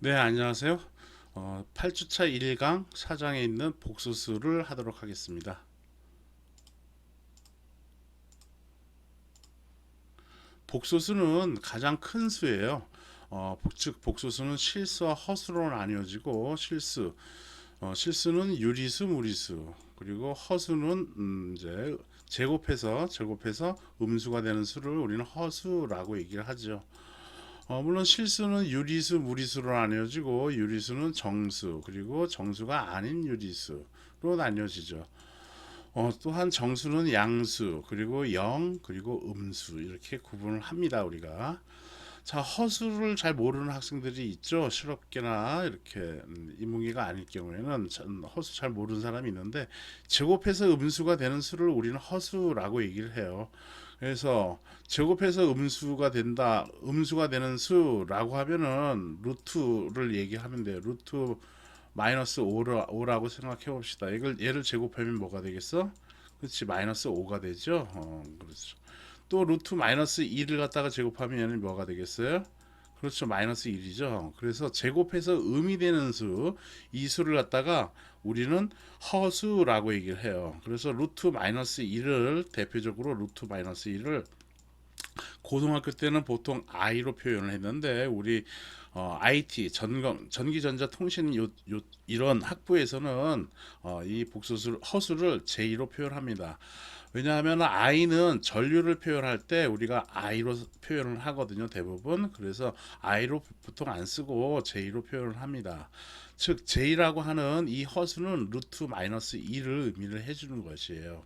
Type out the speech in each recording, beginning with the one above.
네, 안녕하세요. 어, 8주차 1강 사장에 있는 복소수를 하도록 하겠습니다. 복소수는 가장 큰 수예요. 어, 복- 즉 복소수는 실수와 허수로 나뉘어지고 실수, 어, 실수는 유리수, 무리수, 그리고 허수는 음, 이제 제곱해서 제곱해서 음수가 되는 수를 우리는 허수라고 얘기를 하죠. 어, 물론 실수는 유리수, 무리수로 나뉘어지고 유리수는 정수 그리고 정수가 아닌 유리수로 나뉘어지죠. 어, 또한 정수는 양수 그리고 영 그리고 음수 이렇게 구분을 합니다 우리가. 자 허수를 잘 모르는 학생들이 있죠 실업계나 이렇게 음, 인문계가 아닐 경우에는 전 허수 잘 모르는 사람이 있는데 제곱해서 음수가 되는 수를 우리는 허수라고 얘기를 해요. 그래서 제곱해서 음수가 된다, 음수가 되는 수라고 하면은 루트를 얘기하면 돼요. 루트 마이너스 5라, 5라고 생각해 봅시다. 이걸 얘를 제곱하면 뭐가 되겠어? 그렇지, 마이너스 5가 되죠. 어, 그렇죠. 또 루트 마이너스 2를 갖다가 제곱하면 뭐가 되겠어요? 그렇죠. 마이너스 1이죠. 그래서 제곱해서 음이 되는 수, 이 수를 갖다가 우리는 허수라고 얘기를 해요. 그래서 루트 마이너스 2를 대표적으로 루트 마이너스 2를 고등학교 때는 보통 I로 표현을 했는데 우리 어, IT 전경 전기전자 통신 요, 요 이런 학부에서는 어, 이 복수를 허수를 J로 표현합니다. 왜냐하면 I는 전류를 표현할 때 우리가 I로 표현을 하거든요 대부분 그래서 I로 보통 안 쓰고 J로 표현을 합니다. 즉 J라고 하는 이 허수는 루트 마이너스 2를 의미를 해주는 것이에요.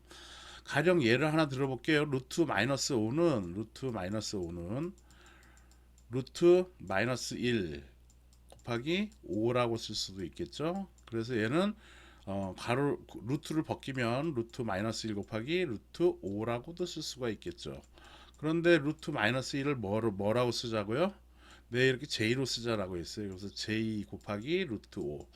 가령 예를 하나 들어볼게요. 루트 마이너스 5는 루트 마이너스 5는 루트 마이너스 1 곱하기 5라고 쓸 수도 있겠죠. 그래서 얘는 어, 가로 루트를 벗기면 루트 마이너스 1 곱하기 루트 5라고도 쓸 수가 있겠죠. 그런데 루트 마이너스 1을 뭐로, 뭐라고 쓰자고요? 네 이렇게 j로 쓰자라고 했어요. 그래서 j 곱하기 루트 5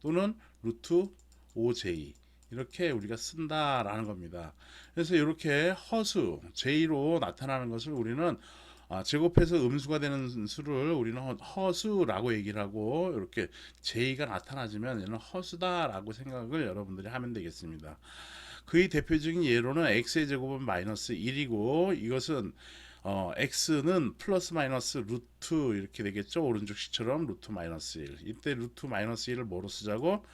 또는 루트 5j 이렇게 우리가 쓴다라는 겁니다. 그래서 이렇게 허수 j로 나타나는 것을 우리는 아, 제곱해서 음수가 되는 수를 우리는 허- 허수라고 얘기를 하고 이렇게 j가 나타나지면 얘는 허수다라고 생각을 여러분들이 하면 되겠습니다. 그의 대표적인 예로는 x의 제곱은 마이너스 1이고 이것은 어, x는 플러스 마이너스 루트 이렇게 되겠죠? 오른쪽 식처럼 루트 마이너스 1 이때 루트 마이너스 1을 뭐로 쓰자고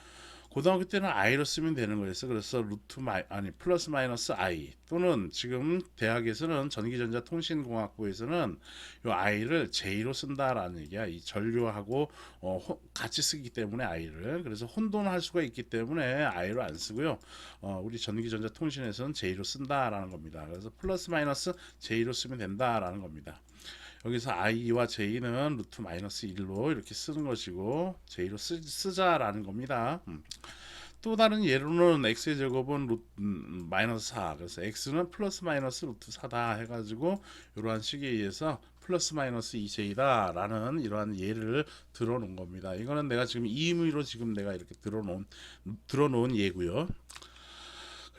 고등학교 때는 i로 쓰면 되는 거였어. 그래서 루트 마이 아니 플러스 마이너스 i 또는 지금 대학에서는 전기전자 통신공학부에서는 요 i를 j로 쓴다라는 얘기야. 이 전류하고 어, 호- 같이 쓰기 때문에 i를 그래서 혼돈할 수가 있기 때문에 i로 안 쓰고요. 어, 우리 전기전자 통신에서는 j로 쓴다라는 겁니다. 그래서 플러스 마이너스 j로 쓰면 된다라는 겁니다. 여기서 i와 j는 루트 마이너스 1로 이렇게 쓰는 것이고 j로 쓰, 쓰자라는 겁니다. 음. 또 다른 예로는 x의 제곱은 루트 음, 마이너스 4 그래서 x는 플러스 마이너스 루트 4다 해가지고 이러한 식에 의해서 플러스 마이너스 2j다 라는 이러한 예를 들어놓은 겁니다. 이거는 내가 지금 이 의미로 지금 내가 이렇게 들어놓은 들어놓은 예고요.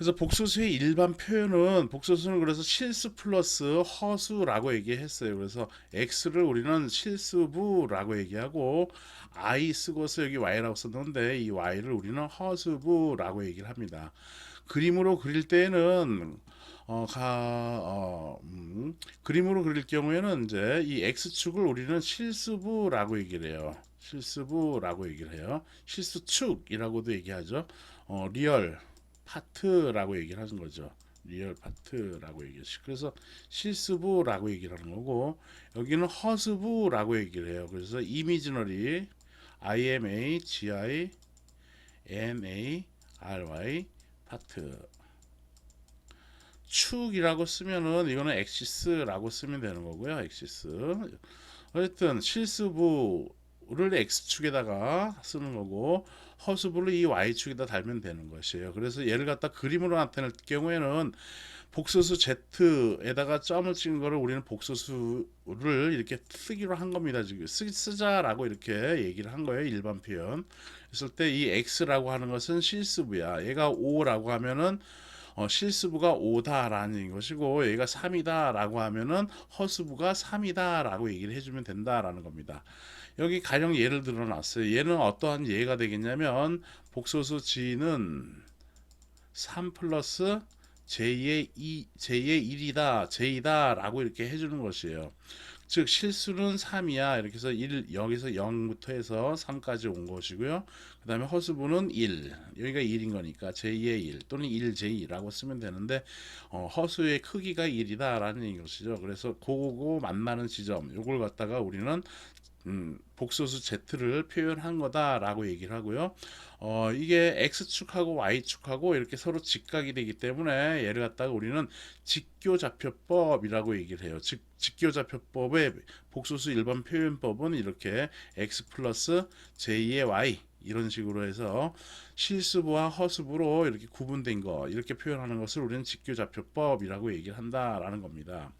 그래서 복소수의 일반 표현은 복소수는 그래서 실수 플러스 허수라고 얘기했어요. 그래서 x를 우리는 실수부라고 얘기하고 i 쓰고서 여기 y라고 썼는데 이 y를 우리는 허수부라고 얘기를 합니다. 그림으로 그릴 때는 어, 가, 어, 음, 그림으로 그릴 경우에는 이제 이 x축을 우리는 실수부라고 얘기를 해요. 실수부라고 얘기를 해요. 실수축이라고도 얘기하죠. 어, 리얼 파트라고 얘기를 하는 거죠. 리얼 파트라고 얘기하시. 그래서 실수부라고 얘기를 하는 거고 여기는 허수부라고 얘기를 해요. 그래서 이미지너리 IMA GI MA RY 파트 축이라고 쓰면은 이거는 엑시스라고 쓰면 되는 거고요. 엑시스. 어쨌든 실수부를 x축에다가 쓰는 거고 허수부를 이 y축에다 달면 되는 것이에요. 그래서 얘를 갖다 그림으로 나타낼 경우에는 복소수 z에다가 점을 찍은 거를 우리는 복소수를 이렇게 쓰기로 한 겁니다. 지금 쓰, 쓰자라고 이렇게 얘기를 한 거예요. 일반 표현. 했을 때 이 x라고 하는 것은 실수부야. 얘가 5라고 하면은 어, 실수부가 5다라는 것이고 여기가 3이다라고 하면은 허수부가 3이다라고 얘기를 해주면 된다라는 겁니다. 여기 가령 예를 들어 놨어요. 얘는 어떠한 예가 되겠냐면 복소수 g는 3 플러스 j2의 2, j2의 1이다, j다 라고 이렇게 해주는 것이에요. 즉 실수는 3이야. 이렇게 해서 1 여기서 0부터 해서 3까지 온 것이고요. 그 다음에 허수부는 1 여기가 1인 거니까 j2의 1 또는 1j라고 쓰면 되는데 어, 허수의 크기가 1이다 라는 것이죠. 그래서 고고 만나는 지점 요걸 갖다가 우리는 음, 복소수 z를 표현한 거다라고 얘기를 하고요. 어, 이게 x축하고 y축하고 이렇게 서로 직각이 되기 때문에 얘를 갖다가 우리는 직교좌표법이라고 얘기를 해요. 즉 직교좌표법의 복소수 1번 표현법은 이렇게 x 플러스 j의 y 이런 식으로 해서 실수부와 허수부로 이렇게 구분된 거 이렇게 표현하는 것을 우리는 직교좌표법이라고 얘기를 한다라는 겁니다.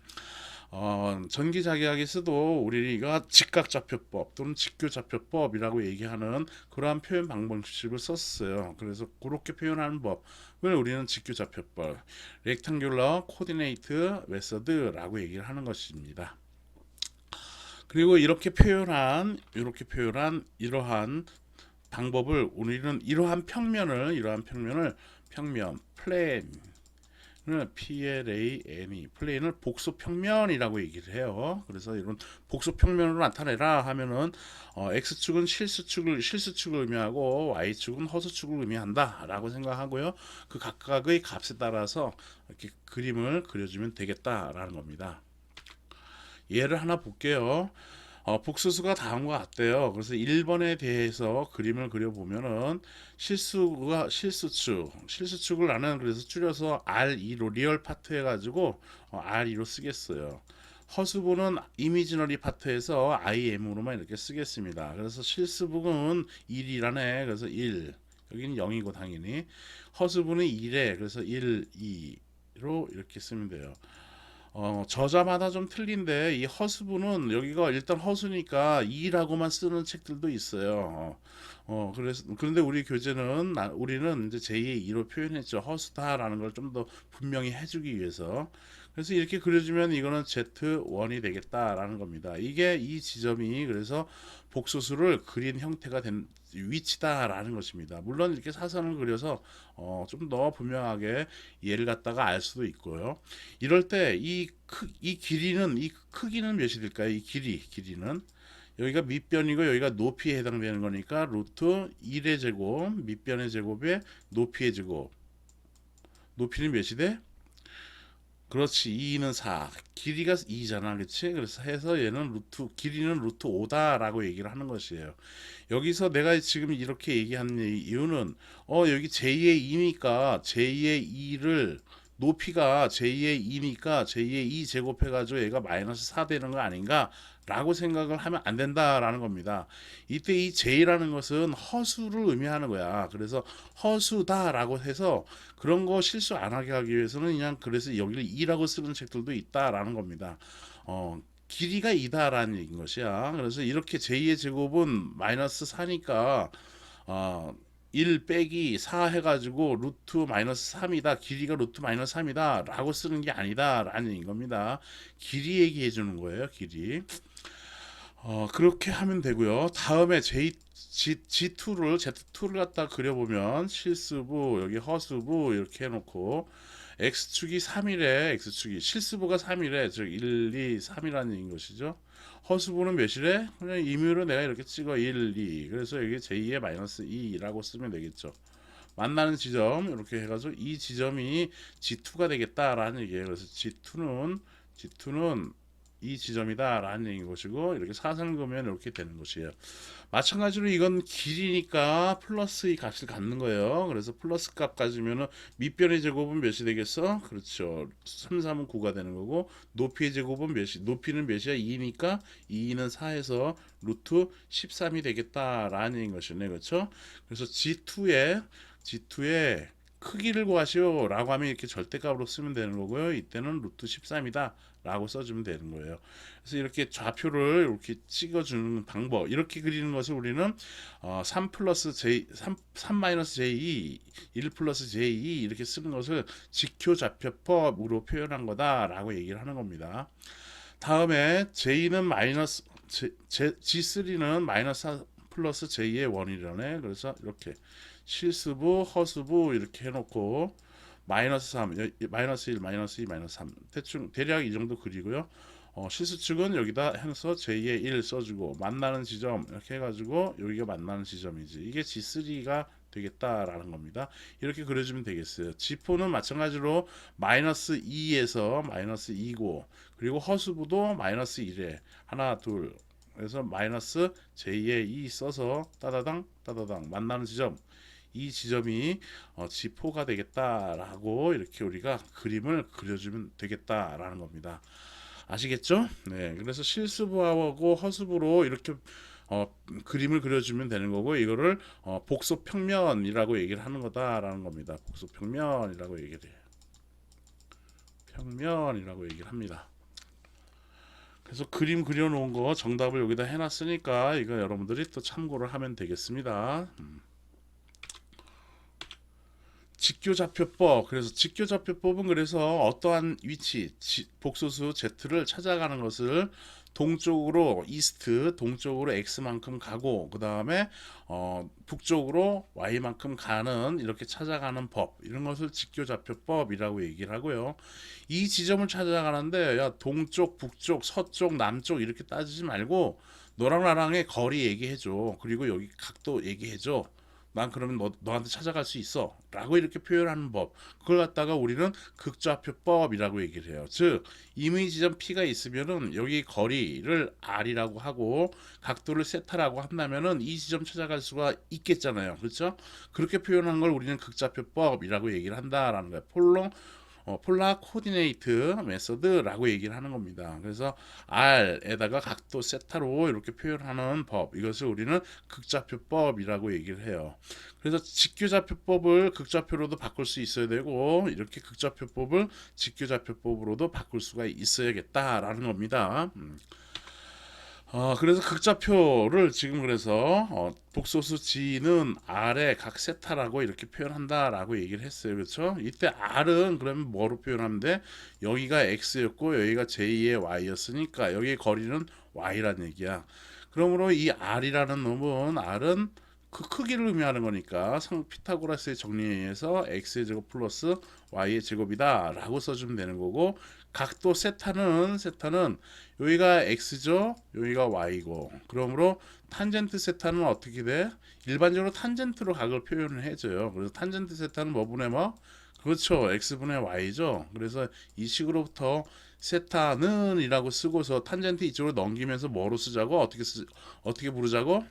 어, 전기자기학에서도 우리가 직각좌표법 또는 직교좌표법이라고 얘기하는 그러한 표현 방법식을 썼어요. 그래서 그렇게 표현하는 법을 우리는 직교좌표법, 렉탱귤러 코디네이트 메서드라고 얘기를 하는 것입니다. 그리고 이렇게 표현한 이렇게 표현한 이러한 방법을 우리는 이러한 평면을 이러한 평면을 평면 플랜 PLANE 플레인을 복수 평면이라고 얘기를 해요. 그래서 이런 복수 평면으로 나타내라 하면은 어, x축은 실수축을 실수축을 의미하고 y축은 허수축을 의미한다라고 생각하고요. 그 각각의 값에 따라서 이렇게 그림을 그려주면 되겠다라는 겁니다. 예를 하나 볼게요. 어, 복수수가 다음과 같대요. 그래서 1번에 대해서 그림을 그려보면은 실수가 실수축, 실수축을 나는 그래서 줄여서 R2로 리얼 파트 해가지고 어, R2로 쓰겠어요. 허수부는 이미지너리 파트에서 IM으로만 이렇게 쓰겠습니다. 그래서 실수부는 1이라네. 그래서 1. 여기는 0이고 당연히. 허수부는 1에 그래서 1, 2로 이렇게 쓰면 돼요. 어, 저자마다 좀 틀린데 이 허수부는 여기가 일단 허수니까 2라고만 쓰는 책들도 있어요. 어, 어, 그래서 그런데 우리 교재는 나, 우리는 이제 제2의 2로 표현했죠. 허수다라는 걸 좀 더 분명히 해주기 위해서. 그래서 이렇게 그려주면 이거는 Z1이 되겠다라는 겁니다. 이게 이 지점이 그래서 복소수를 그린 형태가 된 위치다라는 것입니다. 물론 이렇게 사선을 그려서 어, 좀 더 분명하게 예를 갖다가 알 수도 있고요. 이럴 때이 이 길이는 이 크기는 몇이 될까요? 이 길이 길이는 여기가 밑변이고 여기가 높이에 해당되는 거니까 루트 1의 제곱 밑변의 제곱에 높이의 제곱 높이는 몇이 돼? 그렇지 2는 4 길이가 2잖아 그치? 그래서 해서 얘는 루트 길이는 루트 5다 라고 얘기를 하는 것이에요. 여기서 내가 지금 이렇게 얘기한 이유는 어 여기 j2의 2니까 j2의 2를 높이가 j2의 2니까 j2의 2 제곱해가지고 얘가 마이너스 4 되는 거 아닌가 라고 생각을 하면 안 된다라는 겁니다. 이때 이 j라는 것은 허수를 의미하는 거야. 그래서 허수다라고 해서 그런 거 실수 안 하게 하기 위해서는 그냥 그래서 여기를 2라고 쓰는 책들도 있다라는 겁니다. 어, 길이가 2다라는 얘기인 것이야. 그래서 이렇게 j2의 제곱은 마이너스 4니까 어, 1 빼기 4 해가지고 루트 마이너스 3이다. 길이가 루트 마이너스 3이다. 라고 쓰는 게 아니다. 라는 겁니다. 길이 얘기해 주는 거예요. 길이. 어, 그렇게 하면 되고요. 다음에 J, G, G2를, Z2를 갖다 그려보면 실수부, 여기 허수부 이렇게 해놓고 X축이 3이래, X축이. 실수부가 3이래, 즉 1, 2, 3이라는 얘기인 것이죠. 허수부는 몇이래? 그냥 임의로 내가 이렇게 찍어 1, 2. 그래서 여기 j 의 마이너스 2라고 쓰면 되겠죠. 만나는 지점 이렇게 해가지고 이 지점이 G2가 되겠다라는 얘기예요. 그래서 G2는 G2는 이 지점이다라는 얘기인 것이고 이렇게 사선을 그으면 이렇게 되는 것이에요. 마찬가지로 이건 길이니까 플러스의 값을 갖는 거예요. 그래서 플러스 값 가지면은 밑변의 제곱은 몇이 되겠어? 그렇죠. 3, 3은 9가 되는 거고 높이의 제곱은 몇이? 높이는 몇이야? 2니까 2는 4에서 루트 13이 되겠다라는 것이네. 그렇죠? 그래서 G2에 G2에 크기를 구하시오 라고 하면 이렇게 절대값으로 쓰면 되는 거고요. 이때는 루트 13이다 라고 써주면 되는 거예요. 그래서 이렇게 좌표를 이렇게 찍어주는 방법 이렇게 그리는 것을 우리는 어, 3 플러스 j 3, 3 마이너스 j 1 플러스 j 이렇게 쓰는 것을 직효좌표법으로 표현한 거다라고 얘기를 하는 겁니다. 다음에 j는 마이너스 제, 제, g3는 마이너스 4 플러스 j의 원이라네. 그래서 이렇게 실수부, 허수부 이렇게 해놓고 마이너스 3, 여- 마이너스 1, 마이너스 2, 마이너스 3 대충 대략 이 정도 그리고요. 어, 실수축은 여기다 해서 j 의1 써주고 만나는 지점 이렇게 해가지고 여기가 만나는 지점이지 이게 g3가 되겠다라는 겁니다. 이렇게 그려주면 되겠어요. G4는 마찬가지로 마이너스 2에서 마이너스 2고 그리고 허수부도 마이너스 1에 하나 둘 그래서 마이너스 J에 2 써서 따다당 따다당 만나는 지점 이 지점이 어, G4가 되겠다라고 이렇게 우리가 그림을 그려주면 되겠다라는 겁니다. 아시겠죠? 네, 그래서 실수부하고 허수부로 이렇게 어, 그림을 그려주면 되는 거고 이거를 어, 복소 평면이라고 얘기를 하는 거다라는 겁니다. 복소 평면이라고 얘기를 해요. 평면이라고 얘기를 합니다. 그래서 그림 그려놓은 거 정답을 여기다 해놨으니까 이거 여러분들이 또 참고를 하면 되겠습니다. 음. 직교좌표법 그래서 직교좌표법은 그래서 어떠한 위치 지- 복소수 z를 찾아가는 것을 동쪽으로 이스트 동쪽으로 x만큼 가고 그 다음에 어, 북쪽으로 y만큼 가는 이렇게 찾아가는 법 이런 것을 직교좌표법이라고 얘기를 하고요. 이 지점을 찾아가는데 야 동쪽 북쪽 서쪽 남쪽 이렇게 따지지 말고 너랑 나랑의 거리 얘기해줘 그리고 여기 각도 얘기해줘 난 그러면 너, 너한테 찾아갈 수 있어. 라고 이렇게 표현하는 법. 그걸 갖다가 우리는 극좌표법이라고 얘기를 해요. 즉 임의 지점 P가 있으면은 여기 거리를 R이라고 하고 각도를 세타라고 한다면은 이 지점 찾아갈 수가 있겠잖아요. 그렇죠? 그렇게 표현한 걸 우리는 극좌표법이라고 얘기를 한다라는 거예요. 폴롱 어, 폴라 코디네이트 메서드라고 얘기를 하는 겁니다. 그래서 R에다가 각도 세타로 이렇게 표현하는 법 이것을 우리는 극좌표법이라고 얘기를 해요. 그래서 직교좌표법을 극좌표로도 바꿀 수 있어야 되고 이렇게 극좌표법을 직교좌표법으로도 바꿀 수가 있어야겠다라는 겁니다. 음. 어, 그래서 극좌표를 지금 그래서 어, 복소수 G는 R의 각 세타라고 이렇게 표현한다라고 얘기를 했어요. 그렇죠? 이때 R은 그러면 뭐로 표현하면 돼? 여기가 X였고 여기가 J의 Y였으니까 여기 거리는 Y란 얘기야. 그러므로 이 R이라는 놈은 R은 그 크기를 의미하는 거니까 상 피타고라스의 정리에 의해서 x의 제곱 플러스 y의 제곱이다 라고 써주면 되는 거고 각도 세타는 세타는 여기가 x죠? 여기가 y고. 그러므로 탄젠트 세타는 어떻게 돼? 일반적으로 탄젠트로 각을 표현을 해줘요. 그래서 탄젠트 세타는 뭐 분의 뭐? 그렇죠. X분의 y죠. 그래서 이 식으로부터 세타는 이라고 쓰고서 탄젠트 이쪽으로 넘기면서 뭐로 쓰자고? 어떻게 쓰 어떻게 부르자고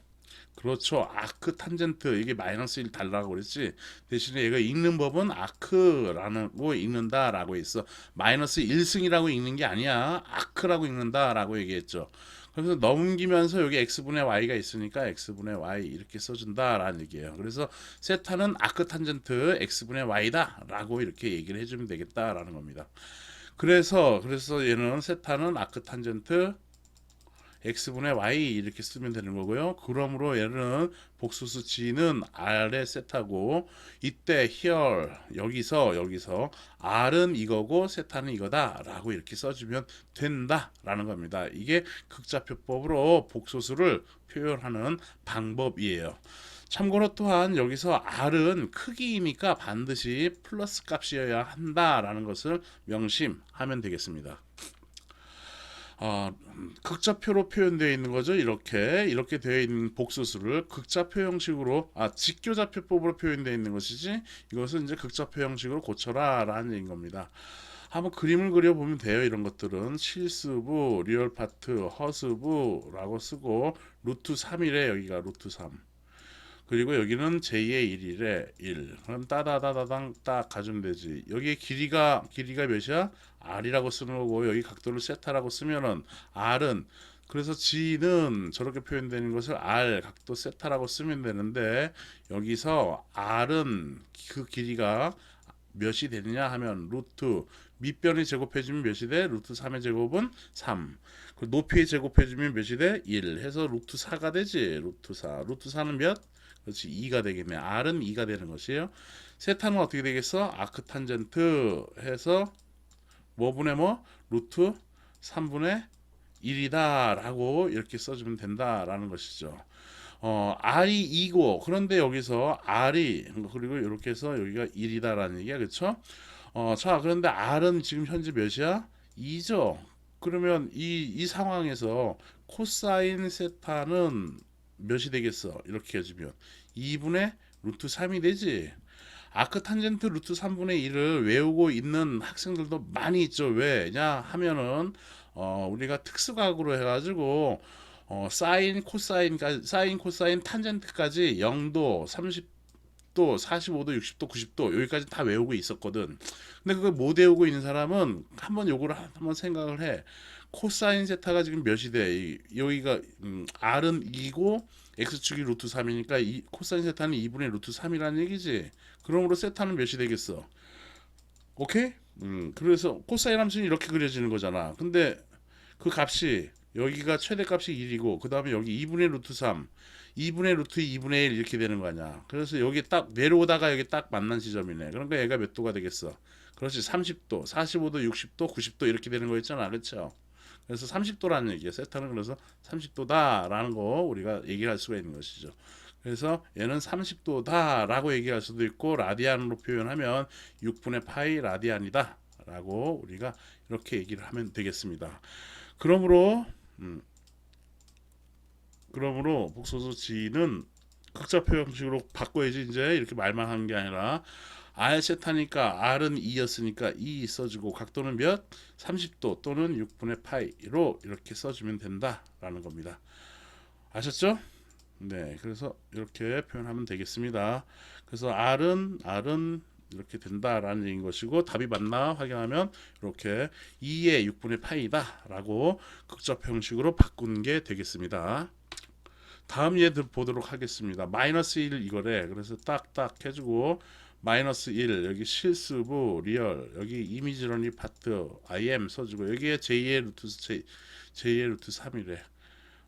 그렇죠. 아크 탄젠트 이게 마이너스 1 달라고 그랬지. 대신에 얘가 읽는 법은 아크라고 읽는다라고 했어. 마이너스 1승이라고 읽는 게 아니야. 아크라고 읽는다라고 얘기했죠. 그래서 넘기면서 여기 x분의 y가 있으니까 x분의 y 이렇게 써준다라는 얘기예요. 그래서 세타는 아크 탄젠트 x분의 y다라고 이렇게 얘기를 해주면 되겠다라는 겁니다. 그래서 그래서 얘는 세타는 아크 탄젠트 x분의 y 이렇게 쓰면 되는 거고요. 그러므로 얘는 복수수 g는 r에 세타고 이때 here 여기서 여기서 r은 이거고 세타는 이거다라고 이렇게 써주면 된다라는 겁니다. 이게 극좌표법으로 복소수를 표현하는 방법이에요. 참고로 또한 여기서 r은 크기이니까 반드시 플러스 값이어야 한다라는 것을 명심하면 되겠습니다. 어, 극좌표로 표현되어 있는 거죠. 이렇게 이렇게 되어 있는 복수수를 극좌표 형식으로 아 직교좌표법으로 표현되어 있는 것이지 이것은 이제 극좌표 형식으로 고쳐라라는 얘기인 겁니다. 한번 그림을 그려보면 돼요. 이런 것들은 실수부, 리얼 파트, 허수부라고 쓰고 루트 3이래 여기가 루트 3. 그리고 여기는 j 의 1이래 1. 그럼 따다다다당 딱 가주면 되지. 여기 길이가 길이가 몇이야? r이라고 쓰는 거고 여기 각도를 세타라고 쓰면은 r은 그래서 g는 저렇게 표현되는 것을 r 각도 세타라고 쓰면 되는데 여기서 r은 그 길이가 몇이 되느냐 하면 루트 밑변의 제곱해주면 몇이 돼? 루트 3의 제곱은 3. 그 높이의 제곱해주면 몇이 돼? 1. 해서 루트 4가 되지. 루트 4. 루트 4는 몇? 그렇지. 2가 되겠네. R은 2가 되는 것이에요. 세타는 어떻게 되겠어? 아크 탄젠트 해서 뭐분의 뭐? 루트 3분의 1이다 라고 이렇게 써주면 된다 라는 것이죠. 어, R이 2고 그런데 여기서 R이 그리고 이렇게 해서 여기가 1이다 라는 얘기야. 그렇죠? 어, 자, 그런데 R은 지금 현재 몇이야? 2죠. 그러면 이, 이 상황에서 코사인 세타는 몇이 되겠어? 이렇게 해주면 2분의 루트 3이 되지. 아크 탄젠트 루트 3분의 1을 외우고 있는 학생들도 많이 있죠. 왜냐 하면은 어, 우리가 특수각으로 해가지고 어, 사인, 코사인까지, 사인, 코사인, 탄젠트까지 0도, 30도, 45도, 60도, 90도 여기까지 다 외우고 있었거든. 근데 그걸 못 외우고 있는 사람은 한번 요거를 한번 생각을 해. 코사인 세타가 지금 몇이 돼? 이- 여기가 음, R은 2고 x축이 루트 3이니까 이 코사인 세타는 2분의 루트 3이라는 얘기지. 그러므로 세타는 몇이 되겠어? 오케이? 음, 그래서 코사인 함수는 이렇게 그려지는 거잖아. 근데 그 값이 여기가 최대값이 1이고 그 다음에 여기 2분의 루트 3 2분의 루트 2분의 1 이렇게 되는 거 아니야 그래서 여기 딱 내려오다가 여기 딱 만난 지점이네 그러니까 얘가 몇 도가 되겠어 그렇지 30도 45도 60도 90도 이렇게 되는 거 있잖아 그렇죠 그래서 30도라는 얘기야 세타는 그래서 30도다라는 거 우리가 얘기할 수가 있는 것이죠. 그래서 얘는 30도다라고 얘기할 수도 있고 라디안으로 표현하면 6분의 파이 라디안이다 라고 우리가 이렇게 얘기를 하면 되겠습니다. 그러므로 음, 그러므로 복소수 G는 극좌표 형식으로 바꿔야지 이제 이렇게 말만 하는 게 아니라 R 세타니까 R은 2였으니까 2 써주고 각도는 몇? 30도 또는 6분의 파이로 이렇게 써주면 된다라는 겁니다. 아셨죠? 네, 그래서 이렇게 표현하면 되겠습니다. 그래서 R은 R은 이렇게 된다라는 얘기인 것이고 답이 맞나 확인하면 이렇게 2의 6분의 파이다라고 극좌표 형식으로 바꾸는 게 되겠습니다. 다음 예들 보도록 하겠습니다. 마이너스 1 이거래. 그래서 딱딱 해주고 마이너스 1 여기 실수부 리얼 여기 이미지런이 파트 im 써주고 여기에 j2의 루트 j, j2의 루트 3이래.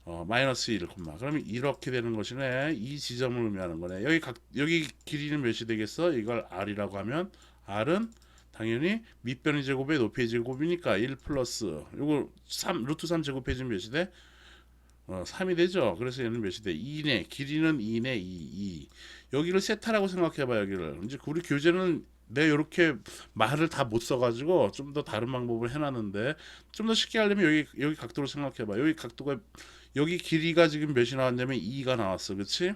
어, 마이너스 1, 콤마. 그러면 이렇게 되는 것이네. 이 지점을 의미하는 거네. 여기 각 여기 길이는 몇이 되겠어? 이걸 r이라고 하면 r은 당연히 밑변의 제곱에 높이의 제곱이니까 1 플러스 요거 3 루트 3 제곱해주면 몇이 돼? 어, 3이 되죠. 그래서 얘는 몇이 돼? 2네. 길이는 2네. 2, 2. 여기를 세타라고 생각해봐 여기를. 이제 우리 교재는 내가 이렇게 말을 다 못 써가지고 좀 더 다른 방법을 해놨는데 좀 더 쉽게 하려면 여기 여기 각도로 생각해봐. 여기 각도가 여기 길이가 지금 몇이 나왔냐면 2가 나왔어, 그렇지?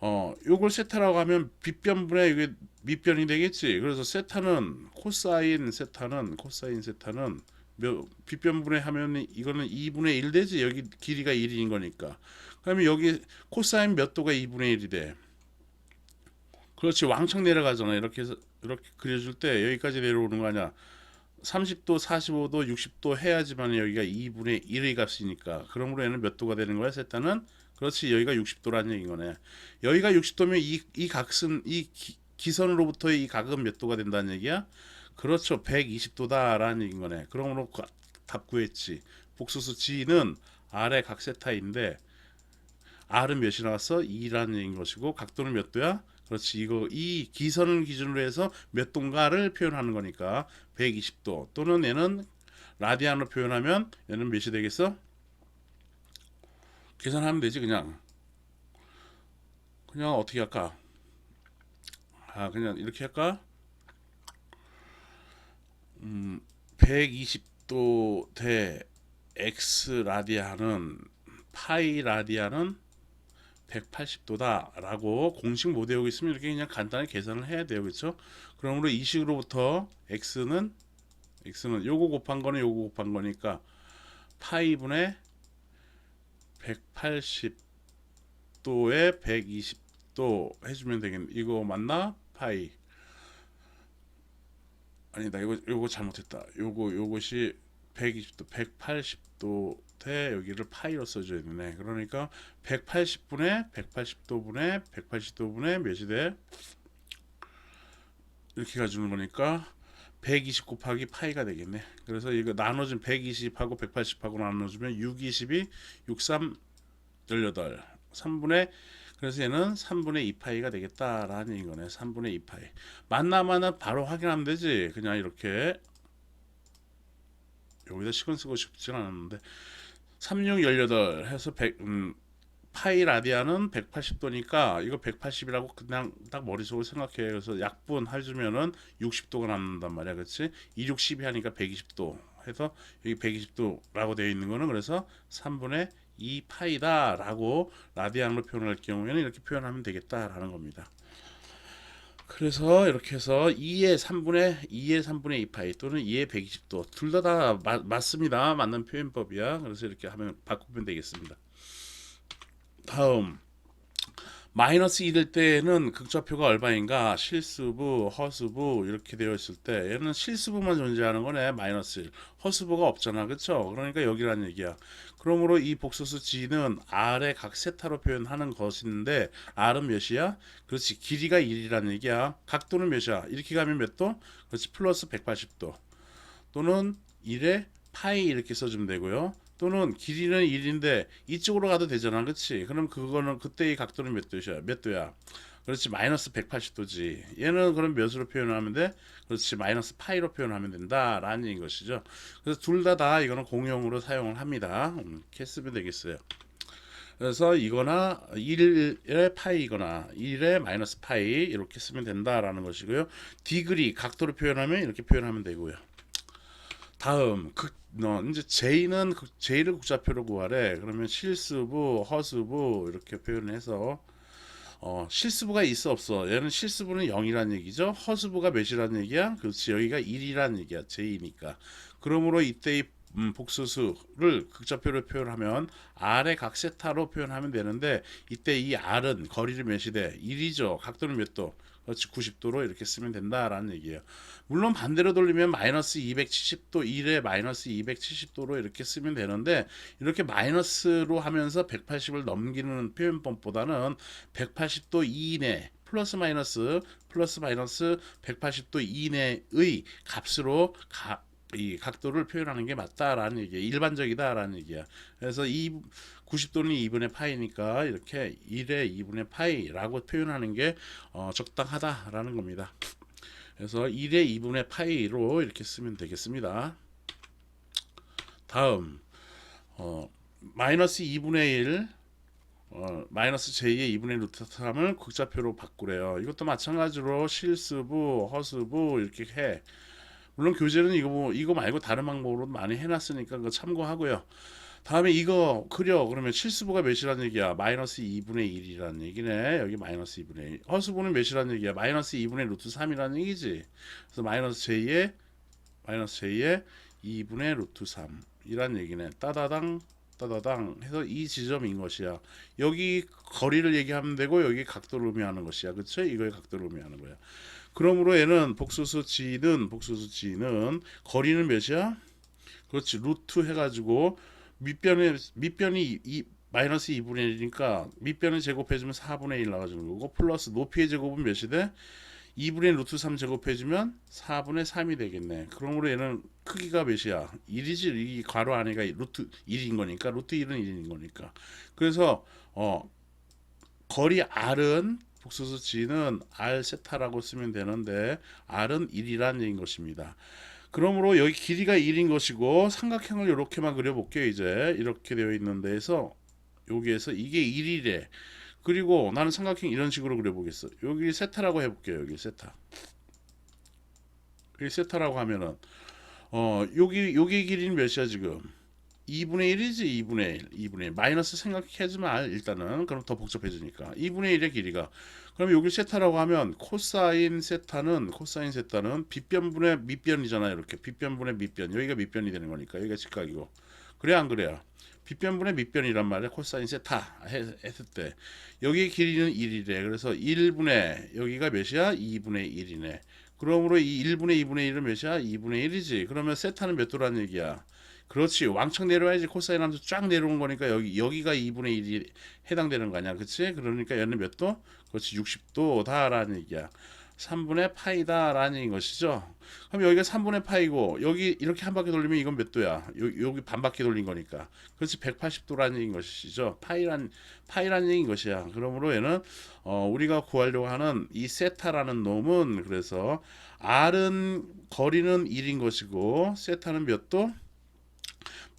어, 요걸 세타라고 하면 빗변분의 이게 밑변이 되겠지. 그래서 세타는 코사인 세타는 코사인 세타는 몇 빗변분의 하면 이거는 2분의 1 되지. 여기 길이가 1인 거니까. 그러면 여기 코사인 몇 도가 2분의 1이 돼. 그렇지. 왕창 내려가잖아. 이렇게 해서 이렇게 그려줄 때 여기까지 내려오는 거 아니야. 30도, 45도, 60도 해야지만 여기가 2분의 1의 값이니까. 그러므로 얘는 몇 도가 되는 거야? 세타는 그렇지. 여기가 60도라는 얘기인 거네. 여기가 60도면 이, 이 각은 이 기, 기선으로부터의 이 각은 몇 도가 된다는 얘기야? 그렇죠. 120도다라는 얘기인 거네. 그러므로 가- 답 구했지. 복수수 G는 R의 각 세타인데 R은 몇이 나왔어? 2라는 얘기인 것이고 각도는 몇 도야? 그렇지. 이거 이 기선을 기준으로 해서 몇 도인가를 표현하는 거니까 120도 또는 얘는 라디안으로 표현하면 얘는 몇이 되겠어? 계산하면 되지 그냥. 그냥 어떻게 할까? 아 그냥 이렇게 할까? 음 120도 대 x 라디안은 파이 라디안은 180도다라고 공식 못 외우고 있으면 이렇게 그냥 간단히 계산을 해야. 그렇죠? 그러므로 이 식으로부터 x는 x는 요거 곱한 거는 요거 곱한 거니까 파이분의 180도에 120도 해주면 되겠네. 이거 맞나? 파이. 아니다. 이거 요거 잘못했다. 요거 요것이 120도, 180도 대 여기를 파이로 써줘야 되네. 그러니까 180분의 180도분의 180도분의 몇이 돼? 이렇게 가주는 거니까 120 곱하기 파이가 되겠네. 그래서 이거 나눠준 120하고 180하고 나눠주면 6, 22, 63, 18. 3분의 그래서 얘는 3분의 2 파이가 되겠다라는 이거네. 3분의 2 파이. 만나면은 바로 확인하면 되지. 그냥 이렇게 여기다 시간 쓰고 싶진 않았는데 36, 18 해서 100, 음, 파이 라디안은 180도니까 이거 180이라고 그냥 딱 머릿속으로 생각해. 그래서 약분 해주면은 60도가 남는단 말이야. 그렇지? 2, 6, 12 하니까 120도 해서 여기 120도라고 되어 있는 거는 그래서 3분의 2 파이다라고 라디안으로 표현할 경우에는 이렇게 표현하면 되겠다라는 겁니다. 그래서 이렇게 해서 2의 3분의 2의 3분의 2 파이 또는 2의 120도 둘 다 다 맞습니다. 맞는 표현법이야. 그래서 이렇게 하면 바꾸면 되겠습니다. 다음 마이너스 2될 때는 극좌표가 얼마인가? 실수부, 허수부 이렇게 되어 있을 때 얘는 실수부만 존재하는 거네. 마이너스 1 허수부가 없잖아. 그쵸? 그러니까 여기란 얘기야. 그러므로 이 복소수 g는 r의 각 세타로 표현하는 것인데 r은 몇이야? 그렇지. 길이가 1이란 얘기야. 각도는 몇이야? 이렇게 가면 몇 도? 그렇지. 플러스 180도. 또는 1의 파이 이렇게 써주면 되고요 또는 길이는 1인데 이쪽으로 가도 되잖아. 그치? 그럼 그거는 그때의 각도는 몇 도야? 몇 도야? 그렇지 마이너스 180도지. 얘는 그럼 몇으로 표현하면 돼? 그렇지 마이너스 파이로 표현하면 된다 라는 얘기인 것이죠. 그래서 둘 다다 이거는 공용으로 사용을 합니다. 음, 이렇게 쓰면 되겠어요. 그래서 이거나 1의 파이거나 1의 마이너스 파이 이렇게 쓰면 된다라는 것이고요. 디그리 각도로 표현하면 이렇게 표현하면 되고요 다음 극 어, 이제 J는 극- J를 국자표로 구하래. 그러면 실수부, 허수부 이렇게 표현해서 어, 실수부가 있어 없어. 얘는 실수부는 0이란 얘기죠. 허수부가 몇이란 얘기야? 그렇지. 여기가 1이란 얘기야. J니까. 그러므로 이때의 음, 복수수를 극좌표로 표현하면 R의 각 세타로 표현하면 되는데 이때 이 R은 거리를 몇이 돼? 1이죠. 각도는 몇 도? 그렇지 90도로 이렇게 쓰면 된다라는 얘기예요. 물론 반대로 돌리면 마이너스 270도 1에 마이너스 270도로 이렇게 쓰면 되는데 이렇게 마이너스로 하면서 180을 넘기는 표현법보다는 180도 이내 플러스 마이너스 플러스 마이너스 180도 이내의 값으로 가, 이 각도를 표현하는 게 맞다라는 얘기야. 일반적이다라는 얘기야. 그래서 이 90도는 2분의 파이니까 이렇게 1의 2분의 파이라고 표현하는 게 어, 적당하다라는 겁니다. 그래서 1의 2분의 파이로 이렇게 쓰면 되겠습니다. 다음 어, 마이너스 2분의 1 어, 마이너스 j 의 2분의 루트 3을 극좌표로 바꾸래요. 이것도 마찬가지로 실수부, 허수부 이렇게 해. 물론 교재는 이거 뭐 이거 말고 다른 방법으로 많이 해놨으니까 그거 참고하고요. 다음에 이거 그려 그러면 실수부가 몇이라는 얘기야? 마이너스 2분의 1이라는 얘기네. 여기 마이너스 2분의 1. 허수부는 몇이라는 얘기야? 마이너스 2분의 루트 3이라는 얘기지. 그래서 마이너스 j의 마이너스 j의 2분의 루트 3이라는 얘기네. 따다당 따다당 해서 이 지점인 것이야. 여기 거리를 얘기하면 되고 여기 각도를 의미하는 것이야. 그렇죠? 이거의 각도를 의미하는 거야. 그러므로 얘는 복수수 g는 복수수 g는 거리는 몇이야? 그렇지. 루트 해가지고 밑변에 밑변이 이 마이너스 2분의 1이니까 밑변을 제곱해주면 4분의 1 나와주는 거고 플러스 높이의 제곱은 몇이 돼? 2분의 루트 3 제곱해주면 4분의 3이 되겠네. 그러므로 얘는 크기가 몇이야? 1이지 이 괄호 안에가 루트 1인 거니까 루트 1은 1인 거니까. 그래서 어 거리 r은 복수수 g는 r 세타라고 쓰면 되는데 r은 1이라는 얘기인 것입니다. 그러므로 여기 길이가 1인 것이고 삼각형을 이렇게만 그려볼게요. 이제 이렇게 되어 있는 데에서 여기에서 이게 1이래. 그리고 나는 삼각형 이런 식으로 그려보겠어. 여기 세타라고 해볼게요. 여기 세타. 여기 세타라고 하면은 어 여기 여기 길이는 몇이야 지금? 2분의 1이지 2분의 1 2분의 1 마이너스 생각하지 마 일단은. 그럼 더 복잡해지니까. 2분의 1의 길이가. 그럼 여기 세타라고 하면 코사인 세타는 코사인 세타는 빗변분의 밑변이잖아요 이렇게. 빗변분의 밑변. 여기가 밑변이 되는 거니까. 여기가 직각이고. 그래 안 그래요 빗변분의 밑변이란 말이야. 코사인 세타. 해- 했을 때. 여기 길이는 1이래. 그래서 1분의 여기가 몇이야? 2분의 1이네. 그러므로 이 1분의 2분의 1은 몇이야? 2분의 1이지. 그러면 세타는 몇 도라는 얘기야 그렇지 왕창 내려와야지 코사인 함수 쫙 내려온 거니까 여기 여기가 2분의 1이 해당되는 거 아니야 그치 그러니까 얘는 몇 도? 그렇지 60도다라는 얘기야 3분의 파이다라는 것이죠. 그럼 여기가 3분의 파이고 여기 이렇게 한 바퀴 돌리면 이건 몇 도야? 요, 여기 반 바퀴 돌린 거니까. 그렇지 180도라는 얘기인 것이죠. 파이란 파이라는 얘기인 것이야. 그러므로 얘는 어, 우리가 구하려고 하는 이 세타라는 놈은 그래서 r은 거리는 1인 것이고 세타는 몇 도?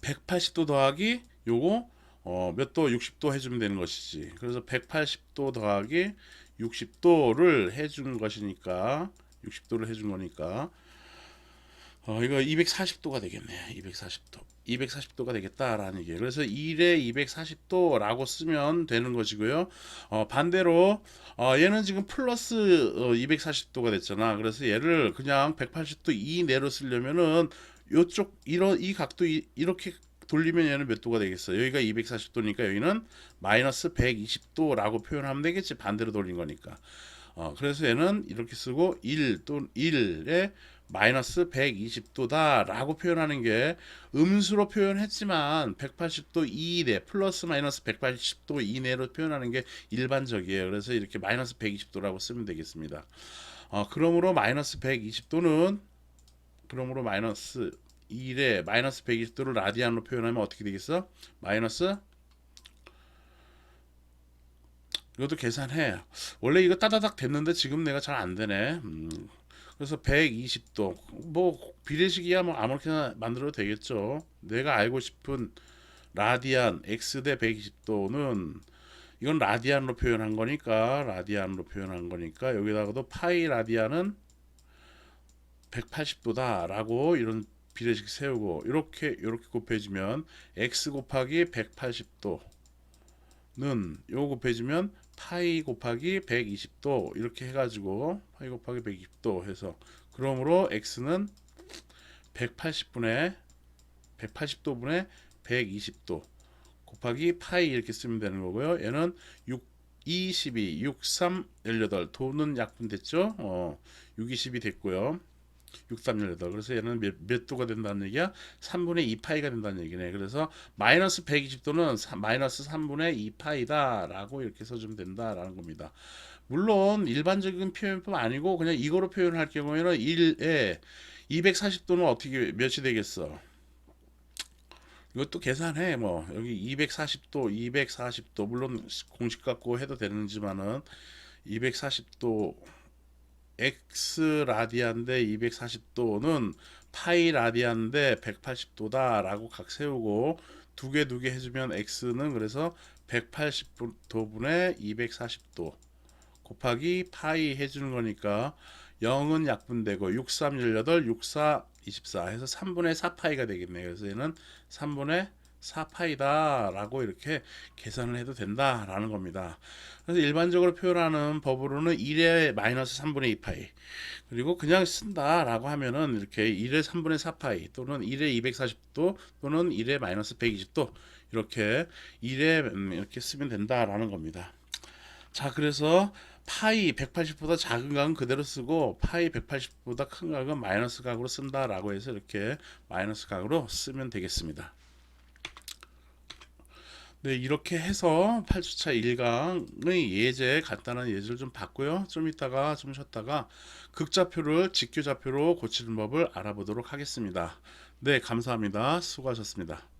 180도 더하기 요거 어, 몇 도? 60도 해주면 되는 것이지. 그래서 180도 더하기 60도를 해준 것이니까 60도를 해준 거니까 어, 이거 240도가 되겠네. 240도. 240도가 되겠다라는 얘기예요. 그래서 1에 240도라고 쓰면 되는 것이고요. 어, 반대로 어, 얘는 지금 플러스 어, 240도가 됐잖아. 그래서 얘를 그냥 180도 이내로 쓰려면은 요쪽 이런 이 각도 이, 이렇게 돌리면 얘는 몇 도가 되겠어? 여기가 240도니까 여기는 마이너스 120도라고 표현하면 되겠지. 반대로 돌린 거니까. 어, 그래서 얘는 이렇게 쓰고 1 또 1에 마이너스 120도다라고 표현하는 게 음수로 표현했지만 180도 이내 플러스 마이너스 180도 이내로 표현하는 게 일반적이에요. 그래서 이렇게 마이너스 120도라고 쓰면 되겠습니다. 어, 그러므로 마이너스 120도는 그러므로 마이너스 1에 마이너스 120도를 라디안으로 표현하면 어떻게 되겠어? 마이너스 이것도 계산해. 원래 이거 따다닥 됐는데 지금 내가 잘 안 되네. 음, 그래서 120도 뭐 비례식이야 뭐 아무렇게나 만들어도 되겠죠. 내가 알고 싶은 라디안 x 대 120도는 이건 라디안으로 표현한 거니까 라디안으로 표현한 거니까 여기다가도 파이 라디안은 180도다라고 이런 비례식 세우고 이렇게 이렇게 곱해지면 x 곱하기 180도는 요거 곱해지면 파이 곱하기 120도 이렇게 해가지고 파이 곱하기 120도 해서 그러므로 x는 180분의 180도분의 120도 곱하기 파이 이렇게 쓰면 되는 거고요. 얘는 6 22, 63, 18 도는 약분 됐죠. 어, 6, 20이 됐고요. 6318 그래서 얘는 몇, 몇 도가 된다는 얘기야? 3분의 2파이가 된다는 얘기네. 그래서 마이너스 120도는 사, 마이너스 3분의 2파이다 라고 이렇게 써주면 된다라는 겁니다. 물론 일반적인 표현법 아니고 그냥 이거로 표현할 경우에는 1에 240도는 어떻게 몇이 되겠어? 이것도 계산해 뭐. 여기 240도 240도 물론 공식 갖고 해도 되는지만은 240도 x 라디안대 240도는 파이 라디안대 180도다라고 각 세우고 두 개 두 개 해주면 x는 그래서 180도분의 240도 곱하기 파이 해주는 거니까 0은 약분되고 6318 64 24 해서 3분의 4파이가 되겠네요. 그래서 얘는 3분의 4파이다라고 이렇게 계산을 해도 된다라는 겁니다. 그래서 일반적으로 표현하는 법으로는 1의 마이너스 3분의 2파이 그리고 그냥 쓴다라고 하면은 이렇게 1의 3분의 4파이 또는 1의 240도 또는 1의 마이너스 120도 이렇게 1에 이렇게 쓰면 된다라는 겁니다. 자 그래서 파이 180보다 작은 각은 그대로 쓰고 파이 180보다 큰 각은 마이너스 각으로 쓴다라고 해서 이렇게 마이너스 각으로 쓰면 되겠습니다. 네, 이렇게 해서 8주차 1강의 예제 간단한 예제를 좀 봤고요. 좀 이따가 좀 쉬었다가 극좌표를 직교좌표로 고치는 법을 알아보도록 하겠습니다. 네, 감사합니다. 수고하셨습니다.